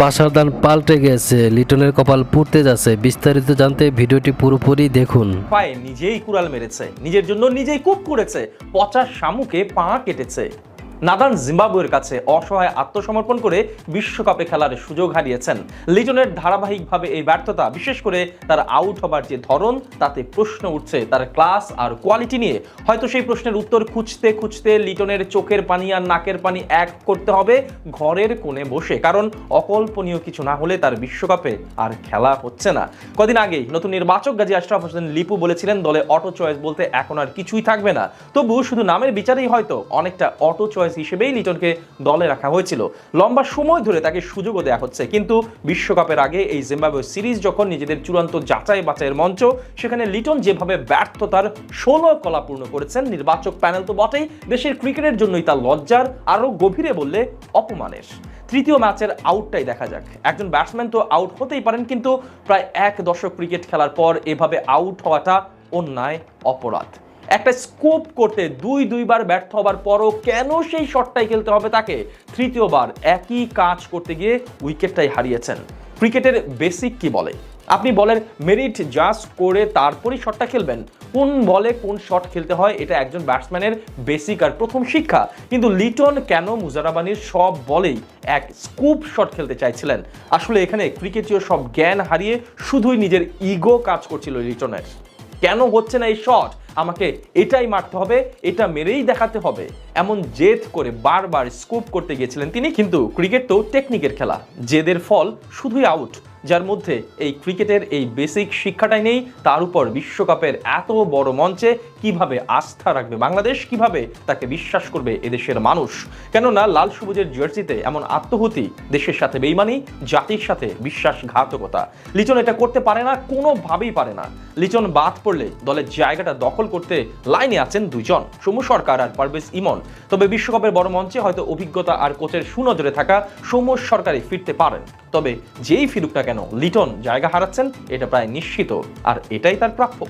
পাশার দান পাল্টে গেছে, লিটনের কপাল পুড়তে যাচ্ছে। বিস্তারিত জানতে ভিডিওটি পুরোপুরি দেখুন। পায়ে নিজেই কুড়াল মেরেছে, নিজের জন্য নিজেই কূপ করেছে পচা শামুকে পা কেটেছে। নাদান জিম্বাবুয়ের কাছে অসহায় আত্মসমর্পণ করে বিশ্বকাপে খেলার সুযোগ হারিয়েছেন। লিটনের ধারাবাহিকভাবে এই ব্যর্থতা, বিশেষ করে তার আউট হবার যে ধরন, তাতে প্রশ্ন উঠছে তার ক্লাস আর কোয়ালিটি নিয়ে। হয়তো সেই প্রশ্নের উত্তর খুঁজতে খুঁজতে লিটনের চোখের পানি আর নাকের পানি এক করতে হবে, ঘরের কোণে বসে। কারণ অকল্পনীয় কিছু না হলে তার বিশ্বকাপে আর খেলা হচ্ছে না। কদিন আগেই নতুন নির্বাচক গাজী আশরাফ হোসেন লিপু বলেছিলেন, দলে অটো চয়েস বলতে এখন আর কিছুই থাকবে না। তবু শুধু নামের বিচারেই হয়তো, অনেকটা অটো চয়েস হিসেবেই লিটনকে দলে রাখা হয়েছিল। লম্বা সময় ধরে তাকে সুযোগও দেওয়া হচ্ছে। কিন্তু বিশ্বকাপের আগে এই জিম্বাবুয়ে সিরিজ যখন নিজেদের চূড়ান্ত যাচাই বাছাইয়ের মঞ্চ, সেখানে লিটন যেভাবে ব্যর্থতার ষোলো কলা পূর্ণ করেছেন, নির্বাচক প্যানেল তো বটেই, দেশের ক্রিকেটের জন্যই তা লজ্জার আরও গভীরে বললে অপমানের। তৃতীয় ম্যাচের আউটটাই দেখা যাক। একজন ব্যাটসম্যান তো আউট হতেই পারেন, কিন্তু প্রায় এক দশক ক্রিকেট খেলার পর এভাবে আউট হওয়াটা অন্যায়, অপরাধ। একটা স্কোপ করতে দুই, দুইবার ব্যর্থ হবার পরও কেন সেই শটটাই খেলতে হবে তাকে? তৃতীয়বার একই কাজ করতে গিয়ে উইকেটটাই হারিয়েছেন। ক্রিকেটের বেসিক কি বলে? আপনি বলের মেরিট জাজ করে তারপরেই শটটা খেলবেন। কোন বলে কোন শট খেলতে হয়, এটা একজন ব্যাটসম্যানের বেসিক আর প্রথম শিক্ষা। কিন্তু লিটন কেন মুজারাবানির সব বলেই এক স্কুপ শট খেলতে চাইছিলেন? আসলে এখানে ক্রিকেটীয় সব জ্ঞান হারিয়ে শুধুই নিজের ইগো কাজ করছিল লিটনের। কেন হচ্ছে না এই শট আমাকে এটাই মারতে হবে, এটা মেরেই দেখাতে হবে। এমন জেদ করে বারবার স্কুপ করতে গিয়েছিলেন তিনি, কিন্তু ক্রিকেট তো টেকনিকের খেলা। জেদের ফল শুধুই আউট যার মধ্যে এই ক্রিকেটের এই বেসিক শিক্ষাটাই নেই, তার উপর বিশ্বকাপের এত বড় মঞ্চে কীভাবে আস্থা রাখবে বাংলাদেশ, কীভাবে তাকে বিশ্বাস করবে এদেশের মানুষ? কেননা লাল সবুজের জার্সিতে এমন আত্মহুতি, দেশের সাথে বেইমানি, জাতির সাথে বিশ্বাসঘাতকতা। লিটন এটা করতে পারে না, কোনোভাবেই পারে না। লিটন বাদ পড়লে দলের জায়গাটা দখল করতে লাইনে আছেন দুজন, সৌম্য সরকার আর পারভেজ ইমন। তবে বিশ্বকাপের বড় মঞ্চে হয়তো অভিজ্ঞতা আর কোচের সুনজরে থাকা সৌম্য সরকারই ফিরতে পারেন। তবে যেই ফিরুক না কেন? লিটন জায়গা হারাচ্ছেন এটা প্রায় নিশ্চিত আর এটাই তার প্রাপ্য।